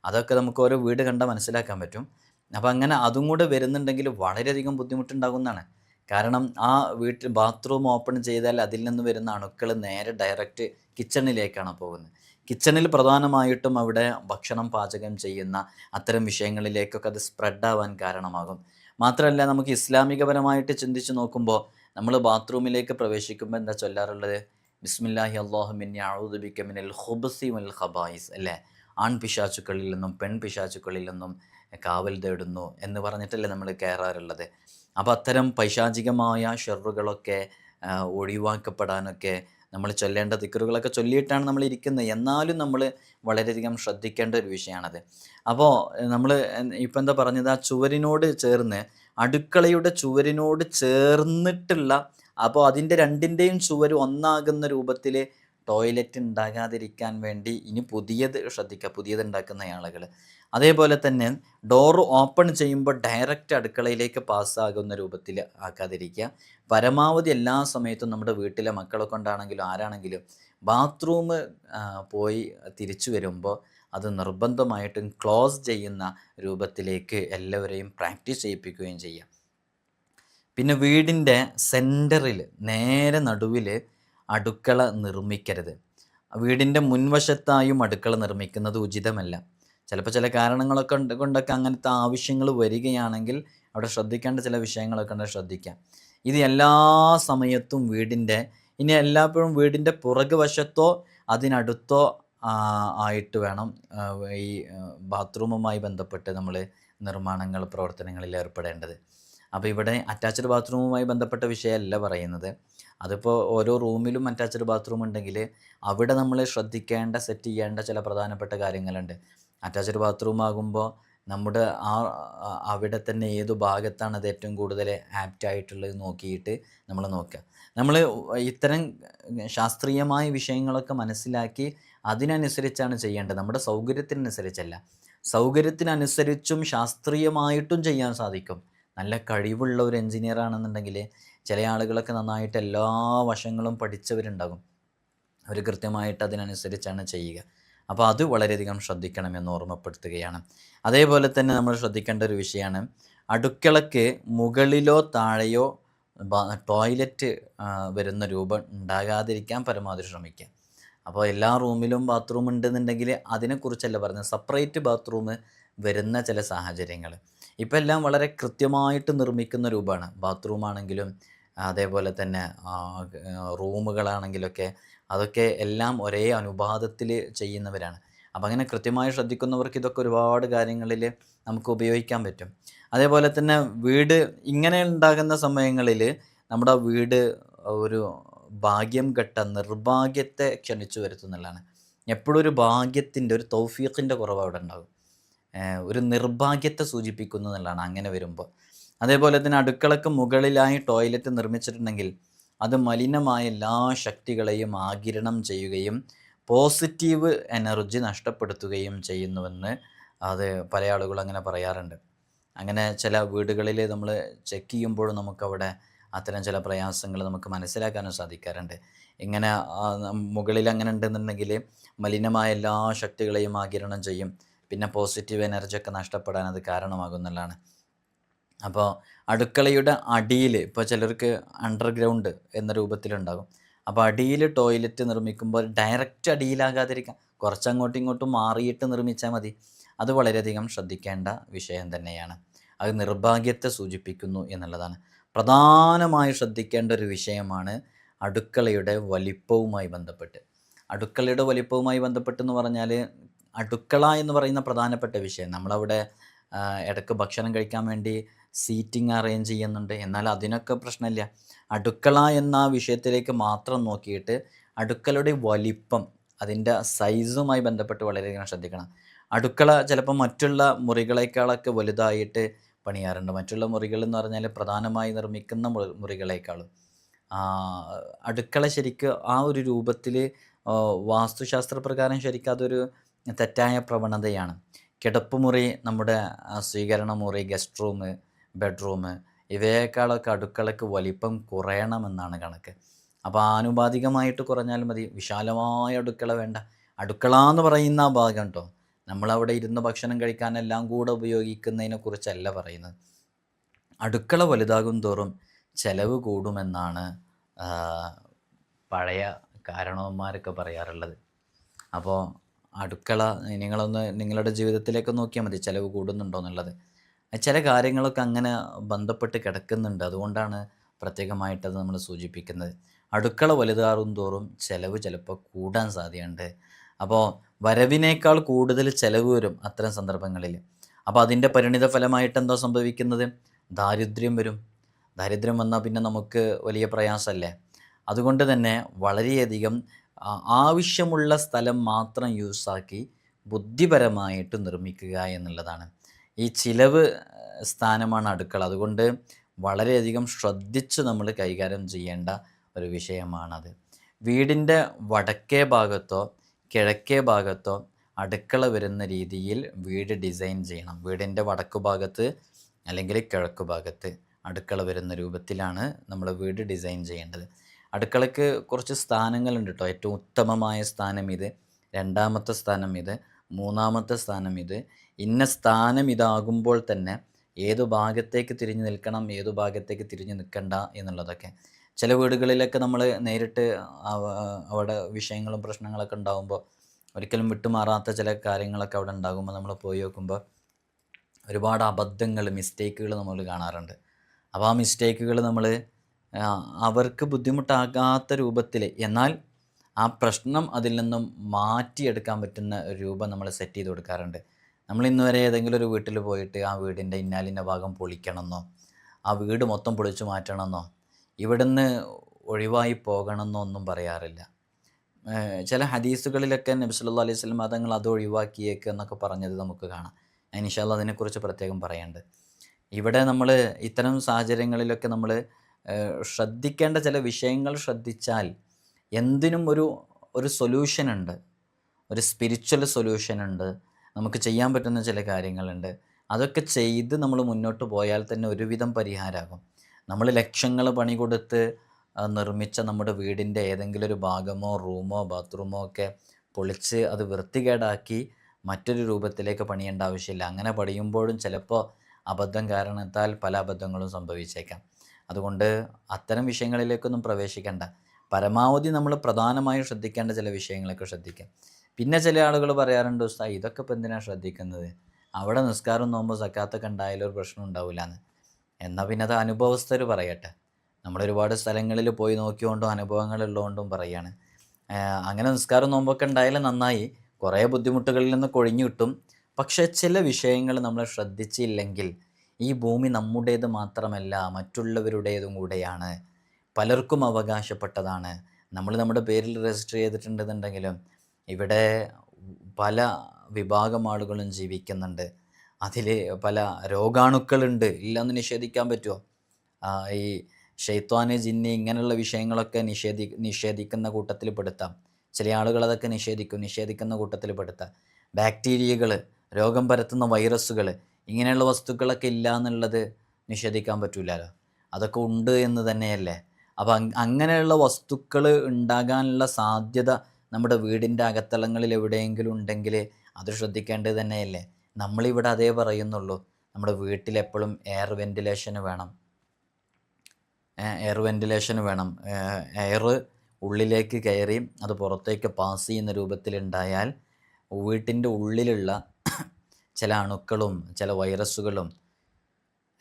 അതൊക്കെ നമുക്ക് ഓരോ വീട് കണ്ടാൽ മനസ്സിലാക്കാൻ പറ്റും. അപ്പോൾ അങ്ങനെ അതും കൂടെ വരുന്നുണ്ടെങ്കിൽ വളരെയധികം ബുദ്ധിമുട്ടുണ്ടാകുന്നതാണ്. കാരണം ആ വീട്ടിൽ ബാത്റൂം ഓപ്പൺ ചെയ്താൽ അതിൽ നിന്ന് വരുന്ന അണുക്കൾ നേരെ ഡയറക്റ്റ് കിച്ചണിലേക്കാണ് പോകുന്നത്. കിച്ചണിൽ പ്രധാനമായിട്ടും അവിടെ ഭക്ഷണം പാചകം ചെയ്യുന്ന അത്തരം വിഷയങ്ങളിലേക്കൊക്കെ അത് സ്പ്രെഡാവാൻ കാരണമാകും. മാത്രമല്ല നമുക്ക് ഇസ്ലാമികപരമായിട്ട് ചിന്തിച്ച് നോക്കുമ്പോൾ നമ്മൾ ബാത്റൂമിലേക്ക് പ്രവേശിക്കുമ്പോൾ എന്താ ചൊല്ലാറുള്ളത്? ബിസ്മില്ലാഹി അള്ളാഹു മിന്നി ഔദുബിക്ക മിനൽ ഹുബസി വൽ ഖബായിസ് അല്ലേ? ആൺ പിശാചുക്കളിൽ നിന്നും പെൺ പിശാചുക്കളിൽ നിന്നും കാവൽ തേടുന്നു എന്ന് പറഞ്ഞിട്ടല്ലേ നമ്മൾ കയറാറുള്ളത്. അപ്പോൾ അത്തരം പൈശാചികമായ ഷെറുകളൊക്കെ ഒഴിവാക്കപ്പെടാനൊക്കെ നമ്മൾ ചൊല്ലേണ്ട ദിക്കറുകളൊക്കെ ചൊല്ലിയിട്ടാണ് നമ്മൾ ഇരിക്കുന്നത്. എന്നാലും നമ്മൾ വളരെയധികം ശ്രദ്ധിക്കേണ്ട ഒരു വിഷയമാണത്. അപ്പോൾ നമ്മൾ ഇപ്പം എന്താ പറഞ്ഞത്? ആ ചുവരിനോട് ചേർന്ന് അടുക്കളയുടെ ചുവരിനോട് ചേർന്നിട്ടുള്ള അപ്പോൾ അതിന്റെ രണ്ടിന്റെയും ചുവര് ഒന്നാകുന്ന രൂപത്തിൽ ടോയ്ലറ്റ് ഉണ്ടാകാതിരിക്കാൻ വേണ്ടി ഇനി പുതിയത് ശ്രദ്ധിക്കുക പുതിയത് ഉണ്ടാക്കുന്ന ആളുകൾ. അതേപോലെ തന്നെ ഡോർ ഓപ്പൺ ചെയ്യുമ്പോൾ ഡയറക്റ്റ് അടുക്കളയിലേക്ക് പാസ്സാകുന്ന രൂപത്തിൽ ആക്കാതിരിക്കുക. പരമാവധി എല്ലാ സമയത്തും നമ്മുടെ വീട്ടിലെ മക്കളെ കൊണ്ടാണെങ്കിലും ആരാണെങ്കിലും ബാത്റൂം പോയി തിരിച്ചു വരുമ്പോൾ അത് നിർബന്ധമായിട്ടും ക്ലോസ് ചെയ്യുന്ന രൂപത്തിലേക്ക് എല്ലാവരെയും പ്രാക്ടീസ് ചെയ്യിപ്പിക്കുകയും ചെയ്യാം പിന്നെ വീടിന്റെ സെന്ററിൽ നേരെ നടുവിൽ അടുക്കള നിർമ്മിക്കരുത്. വീടിന്റെ മുൻവശത്തായും അടുക്കള നിർമ്മിക്കുന്നത് ഉചിതമല്ല. ചിലപ്പോൾ ചില കാരണങ്ങളൊക്കെ കൊണ്ടൊക്കെ അങ്ങനത്തെ ആവശ്യങ്ങൾ വരികയാണെങ്കിൽ അവിടെ ശ്രദ്ധിക്കേണ്ട ചില വിഷയങ്ങളൊക്കെ ഉണ്ട് ശ്രദ്ധിക്കാം. ഇത് എല്ലാ സമയത്തും വീടിന്റെ ഇനി എല്ലാപ്പോഴും വീടിന്റെ പുറകു വശത്തോ അതിനടുത്തോ ആയിട്ട് വേണം ഈ ബാത്റൂമുമായി ബന്ധപ്പെട്ട് നമ്മൾ നിർമ്മാണങ്ങൾ പ്രവർത്തനങ്ങളിൽ ഏർപ്പെടേണ്ടത്. അപ്പോൾ ഇവിടെ അറ്റാച്ച്ഡ് ബാത്റൂമുമായി ബന്ധപ്പെട്ട വിഷയമല്ല പറയുന്നത്. അതിപ്പോൾ ഓരോ റൂമിലും അറ്റാച്ച്ഡ് ബാത്റൂം ഉണ്ടെങ്കിൽ അവിടെ നമ്മൾ ശ്രദ്ധിക്കേണ്ട സെറ്റ് ചെയ്യേണ്ട ചില പ്രധാനപ്പെട്ട കാര്യങ്ങളുണ്ട്. അറ്റാച്ച്ഡ് ബാത്റൂം ആകുമ്പോൾ നമ്മുടെ ആ അവിടെ തന്നെ ഏത് ഭാഗത്താണ് അത് ഏറ്റവും കൂടുതൽ ആപ്റ്റ് ആയിട്ടുള്ളത് നോക്കിയിട്ട് നമ്മൾ നോക്കുക നമ്മൾ ഇത്തരം ശാസ്ത്രീയമായ വിഷയങ്ങളൊക്കെ മനസ്സിലാക്കി അതിനനുസരിച്ചാണ് ചെയ്യേണ്ടത്. നമ്മുടെ സൗകര്യത്തിനനുസരിച്ചല്ല. സൗകര്യത്തിനനുസരിച്ചും ശാസ്ത്രീയമായിട്ടും ചെയ്യാൻ സാധിക്കും. നല്ല കഴിവുള്ള ഒരു എൻജിനീയർ ആണെന്നുണ്ടെങ്കിൽ ചില ആളുകളൊക്കെ നന്നായിട്ട് എല്ലാ വശങ്ങളും പഠിച്ചവരുണ്ടാകും. അവർ കൃത്യമായിട്ട് അതിനനുസരിച്ചാണ് ചെയ്യുക. അപ്പോൾ അത് വളരെയധികം ശ്രദ്ധിക്കണമെന്ന് ഓർമ്മപ്പെടുത്തുകയാണ്. അതേപോലെ തന്നെ നമ്മൾ ശ്രദ്ധിക്കേണ്ട ഒരു വിഷയമാണ്. അടുക്കളക്ക് മുകളിലോ താഴെയോ ടോയ്ലറ്റ് വരുന്ന രൂപം ഉണ്ടാകാതിരിക്കാൻ പരമാവധി ശ്രമിക്കുക. അപ്പോൾ എല്ലാ റൂമിലും ബാത്റൂം ഉണ്ടെന്നുണ്ടെങ്കിൽ അതിനെക്കുറിച്ചല്ല പറഞ്ഞത്? സെപ്പറേറ്റ് ബാത്റൂം വരുന്ന ചില സാഹചര്യങ്ങൾ. ഇപ്പം എല്ലാം വളരെ കൃത്യമായിട്ട് നിർമ്മിക്കുന്ന രൂപമാണ്. ബാത്റൂം ആണെങ്കിലും അതേപോലെ തന്നെ റൂമുകളാണെങ്കിലൊക്കെ അതൊക്കെ എല്ലാം ഒരേ അനുപാതത്തിൽ ചെയ്യുന്നവരാണ്. അപ്പം അങ്ങനെ കൃത്യമായി ശ്രദ്ധിക്കുന്നവർക്ക് ഇതൊക്കെ ഒരുപാട് കാര്യങ്ങളിൽ നമുക്ക് ഉപയോഗിക്കാൻ പറ്റും. അതേപോലെ തന്നെ വീട് ഇങ്ങനെ ഉണ്ടാകുന്ന സമയങ്ങളിൽ നമ്മുടെ വീട് ഒരു ഭാഗ്യം ഘട്ട നിർഭാഗ്യത്തെ ക്ഷണിച്ചു വരുത്തുന്നുള്ളതാണ് എപ്പോഴും ഒരു ഭാഗ്യത്തിന്റെ ഒരു തൗഫീഖിന്റെ കുറവ് അവിടെ ഉണ്ടാകും. ഒരു നിർഭാഗ്യത്തെ സൂചിപ്പിക്കുന്നു എന്നുള്ളതാണ് അങ്ങനെ വരുമ്പോൾ. അതേപോലെ തന്നെ അടുക്കളക്ക് മുകളിലായി ടോയ്ലറ്റ് നിർമ്മിച്ചിട്ടുണ്ടെങ്കിൽ അത് മലിനമായ എല്ലാ ശക്തികളെയും ആകിരണം ചെയ്യുകയും പോസിറ്റീവ് എനർജി നഷ്ടപ്പെടുത്തുകയും ചെയ്യുന്നുവെന്ന് അത് പല ആളുകൾ അങ്ങനെ പറയാറുണ്ട്. അങ്ങനെ ചില വീടുകളിൽ നമ്മൾ ചെക്ക് ചെയ്യുമ്പോൾ നമുക്കവിടെ അത്തരം ചില പ്രയാസങ്ങൾ നമുക്ക് മനസ്സിലാക്കാനും സാധിക്കാറുണ്ട്. ഇങ്ങനെ മുകളിൽ അങ്ങനെ ഉണ്ടെന്നുണ്ടെങ്കിൽ മലിനമായ എല്ലാ ശക്തികളെയും ആകിരണം ചെയ്യും. പിന്നെ പോസിറ്റീവ് എനർജി ഒക്കെ നഷ്ടപ്പെടാൻ അത് കാരണമാകുന്നതാണ് അപ്പോൾ അടുക്കളയുടെ അടിയിൽ ഇപ്പോൾ ചിലർക്ക് അണ്ടർഗ്രൗണ്ട് എന്ന രൂപത്തിലുണ്ടാകും. അപ്പോൾ അടിയിൽ ടോയ്ലറ്റ് നിർമ്മിക്കുമ്പോൾ ഡയറക്റ്റ് അടിയിലാകാതിരിക്കാം കുറച്ച് അങ്ങോട്ടും ഇങ്ങോട്ടും മാറിയിട്ട് നിർമ്മിച്ചാൽ മതി. അത് വളരെയധികം ശ്രദ്ധിക്കേണ്ട വിഷയം തന്നെയാണ്. അത് നിർഭാഗ്യത്തെ സൂചിപ്പിക്കുന്നു എന്നുള്ളതാണ്. പ്രധാനമായി ശ്രദ്ധിക്കേണ്ട ഒരു വിഷയമാണ് അടുക്കളയുടെ വലിപ്പവുമായി ബന്ധപ്പെട്ട്. അടുക്കളയുടെ വലിപ്പവുമായി ബന്ധപ്പെട്ടെന്ന് പറഞ്ഞാൽ അടുക്കള എന്ന് പറയുന്ന പ്രധാനപ്പെട്ട വിഷയം. നമ്മളവിടെ ഇടയ്ക്ക് ഭക്ഷണം കഴിക്കാൻ വേണ്ടി സീറ്റിംഗ് അറേഞ്ച് ചെയ്യുന്നുണ്ട്. എന്നാൽ അതിനൊക്കെ പ്രശ്നമില്ല. അടുക്കള എന്ന വിഷയത്തിലേക്ക് മാത്രം നോക്കിയിട്ട് അടുക്കളയുടെ വലിപ്പം അതിന്റെ സൈസുമായി ബന്ധപ്പെട്ട് വളരെയധികം ശ്രദ്ധിക്കണം. അടുക്കള ചിലപ്പോൾ മറ്റുള്ള മുറികളെക്കാളൊക്കെ വലുതായിട്ട് പണിയാറുണ്ട്. മറ്റുള്ള മുറികൾ എന്ന് പറഞ്ഞാൽ പ്രധാനമായി നിർമ്മിക്കുന്ന മുറികളേക്കാളും. അടുക്കള ശരിക്കും ആ ഒരു രൂപത്തിൽ വാസ്തുശാസ്ത്രപ്രകാരം ശരിക്കും അതൊരു തെറ്റായ പ്രവണതയാണ്. കിടപ്പുമുറി നമ്മുടെ സ്വീകരണ മുറി ഗസ്റ്റ് റൂം ബെഡ്റൂം. ഇവയേക്കാളൊക്കെ അടുക്കളയ്ക്ക് വലിപ്പം കുറയണമെന്നാണ് കണക്ക്. അപ്പോൾ ആനുപാതികമായിട്ട് കുറഞ്ഞാൽ മതി. വിശാലമായ അടുക്കള വേണ്ട. അടുക്കള എന്ന് പറയുന്ന ആ ഭാഗം കേട്ടോ നമ്മളവിടെ ഇരുന്ന് ഭക്ഷണം കഴിക്കാനെല്ലാം കൂടെ ഉപയോഗിക്കുന്നതിനെക്കുറിച്ചല്ല പറയുന്നത്. അടുക്കള വലുതാകും തോറും ചെലവ് കൂടുമെന്നാണ് പഴയ കാരണവന്മാരൊക്കെ പറയാറുള്ളത്. അപ്പോൾ അടുക്കള നിങ്ങളൊന്ന് നിങ്ങളുടെ ജീവിതത്തിലേക്ക് നോക്കിയാൽ മതി. ചിലവ് കൂടുന്നുണ്ടോ എന്നുള്ളത്. ചില കാര്യങ്ങളൊക്കെ അങ്ങനെ ബന്ധപ്പെട്ട് കിടക്കുന്നുണ്ട്. അതുകൊണ്ടാണ് പ്രത്യേകമായിട്ടത് നമ്മൾ സൂചിപ്പിക്കുന്നത്. അടുക്കള വലുതാറും തോറും ചിലവ് ചിലപ്പോൾ കൂടാൻ സാധ്യതയുണ്ട്. അപ്പോൾ വരവിനേക്കാൾ കൂടുതൽ ചിലവ് വരും അത്തരം സന്ദർഭങ്ങളിൽ. അപ്പോൾ അതിന്റെ പരിണിത ഫലമായിട്ട് എന്താ സംഭവിക്കുന്നത്? ദാരിദ്ര്യം വരും. ദാരിദ്ര്യം വന്നാൽ പിന്നെ നമുക്ക് വലിയ പ്രയാസമല്ലേ? അതുകൊണ്ട് തന്നെ വളരെയധികം ആവശ്യമുള്ള സ്ഥലം മാത്രം യൂസാക്കി ബുദ്ധിപരമായിട്ട് നിർമ്മിക്കുക എന്നുള്ളതാണ്. ഈ ചിലവ് സ്ഥാനമാണ് അടുക്കള. അതുകൊണ്ട് വളരെയധികം ശ്രദ്ധിച്ച് നമ്മൾ കൈകാര്യം ചെയ്യേണ്ട ഒരു വിഷയമാണത്. വീടിന്റെ വടക്കേ ഭാഗത്തോ കിഴക്കേ ഭാഗത്തോ അടുക്കള വരുന്ന രീതിയിൽ വീട് ഡിസൈൻ ചെയ്യണം. വീടിന്റെ വടക്കു ഭാഗത്ത് അല്ലെങ്കിൽ കിഴക്കു ഭാഗത്ത് അടുക്കള വരുന്ന രൂപത്തിലാണ് നമ്മൾ വീട് ഡിസൈൻ ചെയ്യേണ്ടത്. അടുക്കളയ്ക്ക് കുറച്ച് സ്ഥാനങ്ങളുണ്ട് കേട്ടോ ഏറ്റവും ഉത്തമമായ സ്ഥാനം ഇത്. രണ്ടാമത്തെ സ്ഥാനം ഇത്. മൂന്നാമത്തെ സ്ഥാനം ഇത്. ഇന്ന സ്ഥാനം ഇതാകുമ്പോൾ തന്നെ ഏതു ഭാഗത്തേക്ക് തിരിഞ്ഞു നിൽക്കണം ഏതു ഭാഗത്തേക്ക് തിരിഞ്ഞു നിൽക്കണ്ട എന്നുള്ളതൊക്കെ. ചില വീടുകളിലൊക്കെ നമ്മൾ നേരിട്ട് അവിടെ വിഷയങ്ങളും പ്രശ്നങ്ങളൊക്കെ ഉണ്ടാകുമ്പോൾ ഒരിക്കലും വിട്ടുമാറാത്ത ചില കാര്യങ്ങളൊക്കെ അവിടെ ഉണ്ടാകുമ്പോൾ നമ്മൾ പോയി നോക്കുമ്പോൾ ഒരുപാട് അബദ്ധങ്ങൾ മിസ്റ്റേക്കുകൾ നമ്മൾ കാണാറുണ്ട്. അപ്പോൾ ആ മിസ്റ്റേക്കുകൾ നമ്മൾ അവർക്ക് ബുദ്ധിമുട്ടാകാത്ത രൂപത്തിൽ എന്നാൽ ആ പ്രശ്നം അതിൽ നിന്നും മാറ്റിയെടുക്കാൻ പറ്റുന്ന രൂപം നമ്മൾ സെറ്റ് ചെയ്ത് കൊടുക്കാറുണ്ട്. നമ്മൾ ഇന്ന് വരെ ഏതെങ്കിലും ഒരു വീട്ടിൽ പോയിട്ട് ആ വീടിന്റെ ഇന്നാലിന്റെ ഭാഗം പൊളിക്കണമെന്നോ ആ വീട് മൊത്തം പൊളിച്ചു മാറ്റണമെന്നോ ഇവിടുന്ന് ഒഴിവായി പോകണമെന്നോ ഒന്നും പറയാറില്ല. ചില ഹദീസുകളിലൊക്കെ നബി സല്ലല്ലാഹു അലൈഹി സ്വലം അതങ്ങൾ അത് ഒഴിവാക്കിയേക്ക് എന്നൊക്കെ പറഞ്ഞത് നമുക്ക് കാണാം. ഇൻഷാല്ല അതിനെക്കുറിച്ച് പ്രത്യേകം പറയേണ്ടത് ഇവിടെ നമ്മൾ ഇത്തരം സാഹചര്യങ്ങളിലൊക്കെ നമ്മൾ ശ്രദ്ധിക്കേണ്ട ചില വിഷയങ്ങൾ ശ്രദ്ധിച്ചാൽ എന്തിനും ഒരു ഒരു സൊല്യൂഷൻ ഉണ്ട്. ഒരു സ്പിരിച്വൽ സൊല്യൂഷൻ ഉണ്ട്. നമുക്ക് ചെയ്യാൻ പറ്റുന്ന ചില കാര്യങ്ങളുണ്ട്. അതൊക്കെ ചെയ്ത് നമ്മൾ മുന്നോട്ട് പോയാൽ തന്നെ ഒരുവിധം പരിഹാരമാകും നമ്മൾ ലക്ഷങ്ങൾ പണി കൊടുത്ത് നിർമ്മിച്ച നമ്മുടെ വീടിന്റെ ഏതെങ്കിലും ഒരു ഭാഗമോ റൂമോ ബാത്റൂമോ ഒക്കെ പൊളിച്ച് അത് വൃത്തികേടാക്കി മറ്റൊരു രൂപത്തിലേക്ക് പണിയേണ്ട ആവശ്യമില്ല. അങ്ങനെ പണിയുമ്പോഴും ചിലപ്പോൾ അബദ്ധം കാരണത്താൽ പല അബദ്ധങ്ങളും സംഭവിച്ചേക്കാം. അതുകൊണ്ട് അത്തരം വിഷയങ്ങളിലേക്കൊന്നും പ്രവേശിക്കേണ്ട. പരമാവധി നമ്മൾ പ്രധാനമായും ശ്രദ്ധിക്കേണ്ട ചില വിഷയങ്ങളൊക്കെ ശ്രദ്ധിക്കാം. പിന്നെ ചില ആളുകൾ പറയാറുണ്ട് ഉസ്താ ഇതൊക്കെ ഇപ്പം എന്തിനാണ് ശ്രദ്ധിക്കുന്നത്? അവിടെ നിസ്കാരം നോക്കുമ്പോൾ സക്കാത്തൊക്കെ ഉണ്ടായാലും ഒരു പ്രശ്നം ഉണ്ടാവില്ല എന്ന് എന്നാൽ പിന്നെ അത് അനുഭവസ്ഥർ പറയട്ടെ. നമ്മൾ ഒരുപാട് സ്ഥലങ്ങളിൽ പോയി നോക്കിയോണ്ടും അനുഭവങ്ങളുള്ളതുകൊണ്ടും പറയാണ്. അങ്ങനെ നിസ്കാരം നോമ്പൊക്കെ ഉണ്ടായാലും നന്നായി. കുറേ ബുദ്ധിമുട്ടുകളിൽ നിന്ന് കൊഴിഞ്ഞു കിട്ടും. പക്ഷേ ചില വിഷയങ്ങൾ നമ്മൾ ശ്രദ്ധിച്ചില്ലെങ്കിൽ ഈ ഭൂമി നമ്മുടേത് മാത്രമല്ല മറ്റുള്ളവരുടേതും കൂടെയാണ്. പലർക്കും അവകാശപ്പെട്ടതാണ്. നമ്മൾ നമ്മുടെ പേരിൽ രജിസ്റ്റർ ചെയ്തിട്ടുണ്ടെന്നുണ്ടെങ്കിലും ഇവിടെ പല വിഭാഗം ആളുകളും ജീവിക്കുന്നുണ്ട്. അതിൽ പല രോഗാണുക്കളുണ്ട്. ഇല്ലെന്ന് നിഷേധിക്കാൻ പറ്റുമോ ഈ ഷെയ്ത്വാന് ജിന്നി ഇങ്ങനെയുള്ള വിഷയങ്ങളൊക്കെ നിഷേധി നിഷേധിക്കുന്ന കൂട്ടത്തിൽ പെടുത്താം. ചില ആളുകൾ അതൊക്കെ നിഷേധിക്കും നിഷേധിക്കുന്ന കൂട്ടത്തിൽ പെടുത്താം. ബാക്ടീരിയകൾ രോഗം പരത്തുന്ന വൈറസുകൾ ഇങ്ങനെയുള്ള വസ്തുക്കളൊക്കെ ഇല്ല എന്നുള്ളത് നിഷേധിക്കാൻ പറ്റൂലല്ലോ അതൊക്കെ ഉണ്ട് എന്ന് തന്നെയല്ലേ? അപ്പം അങ്ങനെയുള്ള വസ്തുക്കൾ ഉണ്ടാകാനുള്ള സാധ്യത നമ്മുടെ വീടിന്റെ അകത്തളങ്ങളിൽ എവിടെയെങ്കിലും ഉണ്ടെങ്കിൽ അത് ശ്രദ്ധിക്കേണ്ടത് തന്നെയല്ലേ? നമ്മളിവിടെ അതേ പറയുന്നുള്ളൂ. നമ്മുടെ വീട്ടിൽ എപ്പോഴും എയർ വെന്റിലേഷന് വേണം. എയർ വെന്റിലേഷന് വേണം. എയർ ഉള്ളിലേക്ക് കയറി അത് പുറത്തേക്ക് പാസ് ചെയ്യുന്ന രൂപത്തിലുണ്ടായാൽ വീട്ടിന്റെ ഉള്ളിലുള്ള ചില അണുക്കളും ചില വൈറസുകളും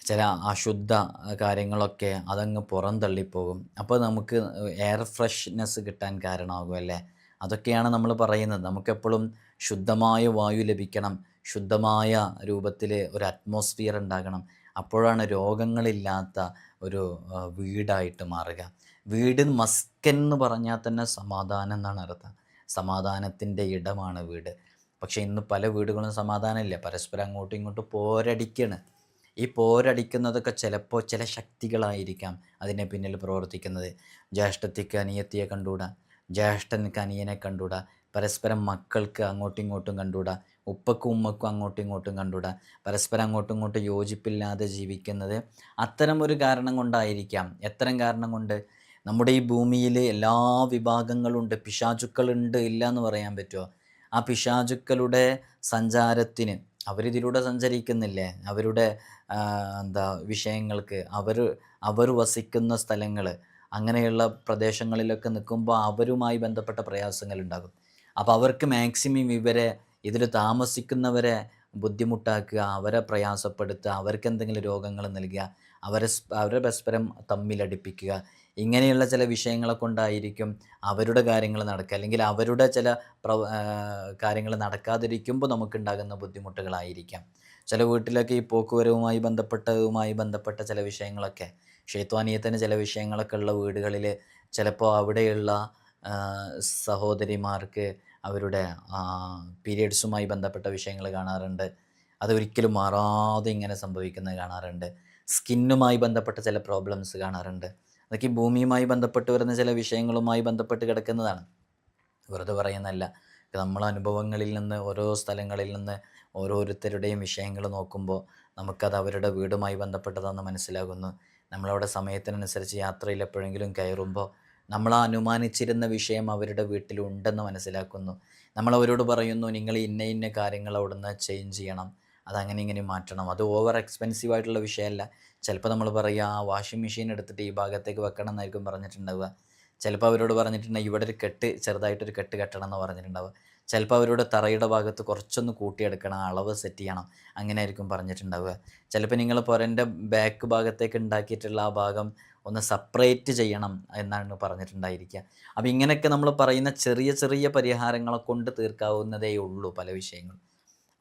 ചില അശുദ്ധ കാര്യങ്ങളൊക്കെ അതങ്ങ് പുറന്തള്ളിപ്പോകും അപ്പോൾ നമുക്ക് എയർ ഫ്രഷ്നെസ് കിട്ടാൻ കാരണമാകും അല്ലേ? അതൊക്കെയാണ് നമ്മൾ പറയുന്നത്. നമുക്കെപ്പോഴും ശുദ്ധമായ വായു ലഭിക്കണം. ശുദ്ധമായ രൂപത്തിൽ ഒരു അറ്റ്മോസ്ഫിയർ ഉണ്ടാകണം. അപ്പോഴാണ് രോഗങ്ങളില്ലാത്ത ഒരു വീടായിട്ട് മാറുക. വീട് മസ്കൻ എന്ന് പറഞ്ഞാൽ തന്നെ സമാധാനം എന്നാണ് അർത്ഥം. സമാധാനത്തിന്റെ ഇടമാണ് വീട്. പക്ഷേ ഇന്ന് പല വീടുകളും സമാധാനമില്ല. പരസ്പരം അങ്ങോട്ടും ഇങ്ങോട്ടും പോരടിക്കണ്. ഈ പോരടിക്കുന്നതൊക്കെ ചിലപ്പോൾ ചില ശക്തികളായിരിക്കാം അതിനെ പിന്നിൽ പ്രവർത്തിക്കുന്നത്. ജ്യേഷ്ഠത്തിക്ക് അനിയത്തിയെ കണ്ടുകൂടാ? ജ്യേഷ്ഠനക്ക് അനിയനെ കണ്ടുകൂടാ പരസ്പരം മക്കൾക്ക് അങ്ങോട്ടും ഇങ്ങോട്ടും കണ്ടുകൂടാ ഉപ്പക്കും ഉമ്മക്കും അങ്ങോട്ടും ഇങ്ങോട്ടും കണ്ടുകൂടാ പരസ്പരം അങ്ങോട്ടും ഇങ്ങോട്ടും യോജിപ്പില്ലാതെ ജീവിക്കുന്നത് അത്തരം ഒരു കാരണം കൊണ്ടായിരിക്കാം. എത്തരം കാരണം കൊണ്ട്? നമ്മുടെ ഈ ഭൂമിയിൽ എല്ലാ വിഭാഗങ്ങളുണ്ട്. പിശാചുക്കളുണ്ട്. ഇല്ല എന്ന് പറയാൻ പറ്റുമോ ആ പിശാചുക്കളുടെ സഞ്ചാരത്തിന് അവരിതിലൂടെ സഞ്ചരിക്കുന്നില്ലേ? അവരുടെ എന്താ വിഷയങ്ങൾക്ക് അവർ അവർ വസിക്കുന്ന സ്ഥലങ്ങൾ അങ്ങനെയുള്ള പ്രദേശങ്ങളിലൊക്കെ നിൽക്കുമ്പോൾ അവരുമായി ബന്ധപ്പെട്ട പ്രയാസങ്ങൾ ഉണ്ടാകും അപ്പോൾ അവർക്ക് മാക്സിമം ഇവരെ ഇതിൽ താമസിക്കുന്നവരെ ബുദ്ധിമുട്ടാക്കുക അവരെ പ്രയാസപ്പെടുത്തുക അവർക്ക് എന്തെങ്കിലും രോഗങ്ങൾ നൽകുക അവരെ അവരെ പരസ്പരം തമ്മിലടിപ്പിക്കുക ഇങ്ങനെയുള്ള ചില വിഷയങ്ങളെ കൊണ്ടായിരിക്കും അവരുടെ കാര്യങ്ങൾ നടക്കുക. അല്ലെങ്കിൽ അവരുടെ ചില പ്ര കാര്യങ്ങൾ നടക്കാതിരിക്കുമ്പോൾ നമുക്കുണ്ടാകുന്ന ബുദ്ധിമുട്ടുകളായിരിക്കാം. ചില വീട്ടിലൊക്കെ ഈ പോക്കുവരവുമായി ബന്ധപ്പെട്ടതുമായി ബന്ധപ്പെട്ട ചില വിഷയങ്ങളൊക്കെ ക്ഷേത്വാനീയത്തിന് ചില വിഷയങ്ങളൊക്കെ ഉള്ള വീടുകളിൽ ചിലപ്പോൾ അവിടെയുള്ള സഹോദരിമാർക്ക് അവരുടെ പീരിയഡ്സുമായി ബന്ധപ്പെട്ട വിഷയങ്ങൾ കാണാറുണ്ട്. അതൊരിക്കലും മാറാതെ ഇങ്ങനെ സംഭവിക്കുന്നത് കാണാറുണ്ട്. സ്കിന്നുമായി ബന്ധപ്പെട്ട ചില പ്രോബ്ലംസ് കാണാറുണ്ട്. അതൊക്കെ ഭൂമിയുമായി ബന്ധപ്പെട്ട് വരുന്ന ചില വിഷയങ്ങളുമായി ബന്ധപ്പെട്ട് കിടക്കുന്നതാണ്. വെറുതെ പറയുന്നതല്ല. നമ്മൾ അനുഭവങ്ങളിൽ നിന്ന് ഓരോ സ്ഥലങ്ങളിൽ നിന്ന് ഓരോരുത്തരുടെയും വിഷയങ്ങൾ നോക്കുമ്പോൾ നമുക്കത് അവരുടെ വീടുമായി ബന്ധപ്പെട്ടതാണെന്ന് മനസ്സിലാകുന്നു. നമ്മളവിടെ സമയത്തിനനുസരിച്ച് യാത്രയിൽ എപ്പോഴെങ്കിലും കയറുമ്പോൾ നമ്മൾ അനുമാനിച്ചിരുന്ന വിഷയം അവരുടെ വീട്ടിലുണ്ടെന്ന് മനസ്സിലാക്കുന്നു. നമ്മൾ അവരോട് പറയുന്നു നിങ്ങൾ ഇന്ന ഇന്ന കാര്യങ്ങൾ അവിടുന്ന് ചേഞ്ച് ചെയ്യണം. അതങ്ങനെ ഇങ്ങനെ മാറ്റണം. അത് ഓവർ എക്സ്പെൻസീവ് ആയിട്ടുള്ള വിഷയമല്ല. ചിലപ്പോൾ നമ്മൾ പറയുക ആ വാഷിംഗ് മെഷീൻ എടുത്തിട്ട് ഈ ഭാഗത്തേക്ക് വെക്കണം എന്നായിരിക്കും പറഞ്ഞിട്ടുണ്ടാവുക. ചിലപ്പോൾ അവരോട് പറഞ്ഞിട്ടുണ്ടെങ്കിൽ ഇവിടെ ഒരു കെട്ട് ചെറുതായിട്ടൊരു കെട്ട് കെട്ടണം എന്ന് പറഞ്ഞിട്ടുണ്ടാവുക. ചിലപ്പോൾ അവരുടെ തറയുടെ ഭാഗത്ത് കുറച്ചൊന്ന് കൂട്ടിയെടുക്കണം അളവ് സെറ്റ് ചെയ്യണം അങ്ങനെ ആയിരിക്കും പറഞ്ഞിട്ടുണ്ടാവുക. ചിലപ്പോൾ നിങ്ങൾ പുരന്റെ ബാക്ക് ഭാഗത്തേക്ക് ഉണ്ടാക്കിയിട്ടുള്ള ആ ഭാഗം ഒന്ന് സെപ്പറേറ്റ് ചെയ്യണം എന്നാണ് പറഞ്ഞിട്ടുണ്ടായിരിക്കുക. അപ്പോൾ ഇങ്ങനെയൊക്കെ നമ്മൾ പറയുന്ന ചെറിയ ചെറിയ പരിഹാരങ്ങളെ കൊണ്ട് തീർക്കാവുന്നതേ ഉള്ളൂ പല വിഷയങ്ങളും.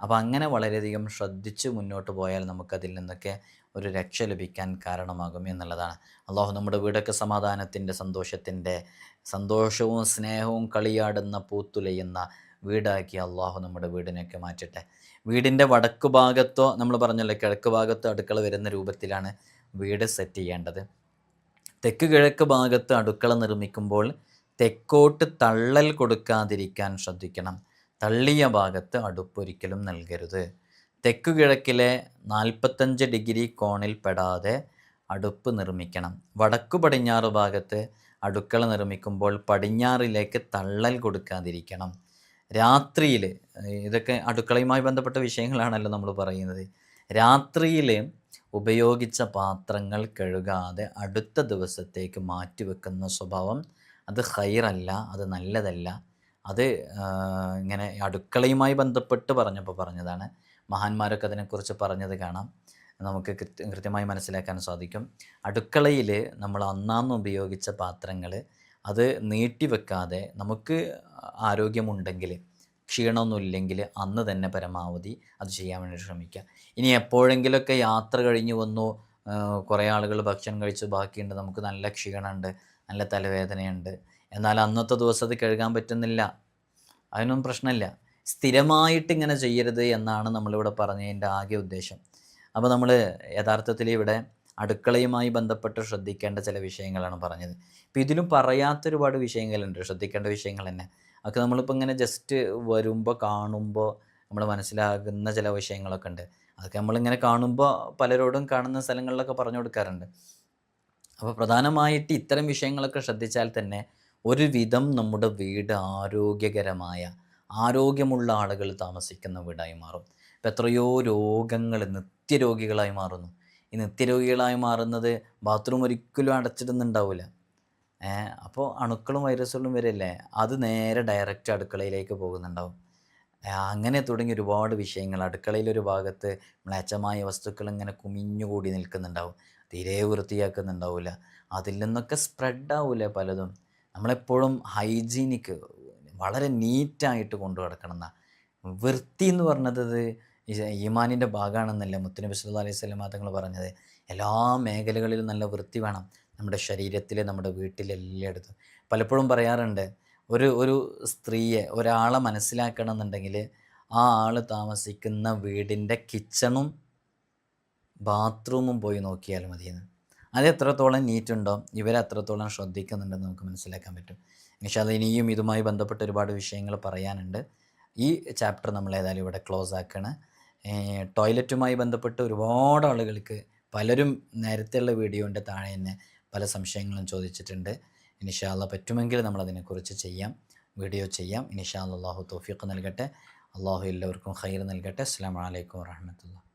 അപ്പോൾ അങ്ങനെ വളരെയധികം ശ്രദ്ധിച്ച് മുന്നോട്ട് പോയാൽ നമുക്കതിൽ നിന്നൊക്കെ ഒരു രക്ഷ ലഭിക്കാൻ കാരണമാകും എന്നുള്ളതാണ്. അള്ളാഹു നമ്മുടെ വീടൊക്കെ സമാധാനത്തിന്റെ സന്തോഷത്തിന്റെ സന്തോഷവും സ്നേഹവും കളിയാടുന്ന പൂത്തുലയുന്ന വീടാക്കി അള്ളാഹു നമ്മുടെ വീടിനെയൊക്കെ മാറ്റട്ടെ. വീടിന്റെ വടക്ക് ഭാഗത്തോ നമ്മൾ പറഞ്ഞല്ലോ കിഴക്ക് ഭാഗത്തോ അടുക്കള വരുന്ന രൂപത്തിലാണ് വീട് സെറ്റ് ചെയ്യേണ്ടത്. തെക്ക് കിഴക്ക് ഭാഗത്ത് അടുക്കള നിർമ്മിക്കുമ്പോൾ തെക്കോട്ട് തള്ളൽ കൊടുക്കാതിരിക്കാൻ ശ്രദ്ധിക്കണം. തള്ളിയ ഭാഗത്ത് അടുപ്പൊരിക്കലും നൽകരുത്. തെക്കു കിഴക്കിലെ നാൽപ്പത്തഞ്ച് ഡിഗ്രി കോണിൽ പെടാതെ അടുപ്പ് നിർമ്മിക്കണം. വടക്കു പടിഞ്ഞാറ് ഭാഗത്ത് അടുക്കള നിർമ്മിക്കുമ്പോൾ പടിഞ്ഞാറിലേക്ക് തള്ളൽ കൊടുക്കാതിരിക്കണം. രാത്രിയിൽ ഇതൊക്കെ അടുക്കളയുമായി ബന്ധപ്പെട്ട വിഷയങ്ങളാണല്ലോ നമ്മൾ പറയുന്നത്. രാത്രിയിൽ ഉപയോഗിച്ച പാത്രങ്ങൾ കഴുകാതെ അടുത്ത ദിവസത്തേക്ക് മാറ്റിവെക്കുന്ന സ്വഭാവം അത് ഹൈറല്ല അത് നല്ലതല്ല. അത് ഇങ്ങനെ അടുക്കളയുമായി ബന്ധപ്പെട്ട് പറഞ്ഞപ്പോൾ പറഞ്ഞതാണ്. മഹാന്മാരൊക്കെ അതിനെക്കുറിച്ച് പറഞ്ഞത് കാണാം. നമുക്ക് കൃത്യ കൃത്യമായി മനസ്സിലാക്കാൻ സാധിക്കും. അടുക്കളയിൽ നമ്മൾ അന്നാന്ന് ഉപയോഗിച്ച പാത്രങ്ങൾ അത് നീട്ടിവെക്കാതെ നമുക്ക് ആരോഗ്യമുണ്ടെങ്കിൽ ക്ഷീണമൊന്നുമില്ലെങ്കിൽ അന്ന് തന്നെ പരമാവധി അത് ചെയ്യാൻ വേണ്ടി ശ്രമിക്കുക. ഇനി എപ്പോഴെങ്കിലുമൊക്കെ യാത്ര കഴിഞ്ഞ് വന്നു കുറേ ആളുകൾ ഭക്ഷണം കഴിച്ച് ബാക്കിയുണ്ട് നമുക്ക് നല്ല ക്ഷീണമുണ്ട് നല്ല തലവേദനയുണ്ട്. എന്നാൽ അന്നത്തെ ദിവസം അത് കഴുകാൻ പറ്റുന്നില്ല. അതിനൊന്നും പ്രശ്നമില്ല. സ്ഥിരമായിട്ട് ഇങ്ങനെ ചെയ്യരുത് എന്നാണ് നമ്മളിവിടെ പറഞ്ഞതിന്റെ ആകെ ഉദ്ദേശം. അപ്പോൾ നമ്മൾ യഥാർത്ഥത്തിൽ ഇവിടെ അടുക്കളയുമായി ബന്ധപ്പെട്ട് ശ്രദ്ധിക്കേണ്ട ചില വിഷയങ്ങളാണ് പറഞ്ഞത്. ഇപ്പം ഇതിലും പറയാത്ത ഒരുപാട് വിഷയങ്ങളുണ്ട്. ശ്രദ്ധിക്കേണ്ട വിഷയങ്ങൾ തന്നെ. അതൊക്കെ നമ്മളിപ്പോൾ ഇങ്ങനെ ജസ്റ്റ് വരുമ്പോൾ കാണുമ്പോൾ നമ്മൾ മനസ്സിലാകുന്ന ചില വിഷയങ്ങളൊക്കെ ഉണ്ട്. അതൊക്കെ നമ്മളിങ്ങനെ കാണുമ്പോൾ പലരോടും കാണുന്ന സ്ഥലങ്ങളിലൊക്കെ പറഞ്ഞു കൊടുക്കാറുണ്ട്. അപ്പോൾ പ്രധാനമായിട്ട് ഇത്തരം വിഷയങ്ങളൊക്കെ ശ്രദ്ധിച്ചാൽ തന്നെ ഒരുവിധം നമ്മുടെ വീട് ആരോഗ്യകരമായ ആരോഗ്യമുള്ള ആളുകൾ താമസിക്കുന്ന വീടായി മാറും. ഇപ്പം എത്രയോ രോഗങ്ങൾ നിത്യരോഗികളായി മാറുന്നു. ഈ നിത്യരോഗികളായി മാറുന്നത് ബാത്റൂം ഒരിക്കലും അടച്ചിടുന്നുണ്ടാവില്ല അപ്പോൾ അണുക്കളും വൈറസുകളും വരില്ലേ അത് നേരെ ഡയറക്റ്റ് അടുക്കളയിലേക്ക് പോകുന്നുണ്ടാവും. അങ്ങനെ തുടങ്ങി ഒരുപാട് വിഷയങ്ങൾ. അടുക്കളയിലൊരു ഭാഗത്ത് മ്ലേച്ഛമായ വസ്തുക്കൾ ഇങ്ങനെ കുമിഞ്ഞുകൂടി നിൽക്കുന്നുണ്ടാവും. തീരെ വൃത്തിയാക്കുന്നുണ്ടാവില്ല അതിൽ നിന്നൊക്കെ സ്പ്രെഡ് ആവില്ല പലതും. നമ്മളെപ്പോഴും ഹൈജീനിക്ക് വളരെ നീറ്റായിട്ട് കൊണ്ടു കിടക്കണം എന്നാണ് വൃത്തി എന്ന് പറഞ്ഞത് ഈമാനിന്റെ ഭാഗമാണെന്നല്ല മുത്തുനബി സല്ലു അലൈഹി സ്വലം തങ്ങൾ പറഞ്ഞത്? എല്ലാ മേഖലകളിലും നല്ല വൃത്തി വേണം. നമ്മുടെ ശരീരത്തിൽ നമ്മുടെ വീട്ടിലെല്ലായിടത്തും പലപ്പോഴും പറയാറുണ്ട് ഒരു ഒരു സ്ത്രീയെ ഒരാളെ മനസ്സിലാക്കണം എന്നുണ്ടെങ്കിൽ ആ ആൾ താമസിക്കുന്ന വീടിന്റെ കിച്ചണും ബാത്റൂമും പോയി നോക്കിയാൽ മതിയെന്ന്. അത് എത്രത്തോളം നീറ്റുണ്ടോ ഇവരെ അത്രത്തോളം ശ്രദ്ധിക്കുന്നുണ്ടെന്ന് നമുക്ക് മനസ്സിലാക്കാൻ പറ്റും. പക്ഷേ അത് ഇനിയും ഇതുമായി ബന്ധപ്പെട്ട ഒരുപാട് വിഷയങ്ങൾ പറയാനുണ്ട്. ഈ ചാപ്റ്റർ നമ്മൾ ഏതായാലും ഇവിടെ ക്ലോസ് ആക്കുകയാണ് ടോയ്ലറ്റുമായി ബന്ധപ്പെട്ട് ഒരുപാട് ആളുകൾക്ക് പലരും നേരത്തെയുള്ള വീഡിയോന്റെ താഴെ തന്നെ പല സംശയങ്ങളും ചോദിച്ചിട്ടുണ്ട്. ഇനിഷാല്ല പറ്റുമെങ്കിൽ നമ്മളതിനെക്കുറിച്ച് ചെയ്യാം. വീഡിയോ ചെയ്യാം. ഇനിഷാ അള്ളാഹു തൗഫീഖ് നൽകട്ടെ. അള്ളാഹു എല്ലാവർക്കും ഖൈർ നൽകട്ടെ. അസ്സാം വലൈക്കും വാഹമത്തുള്ള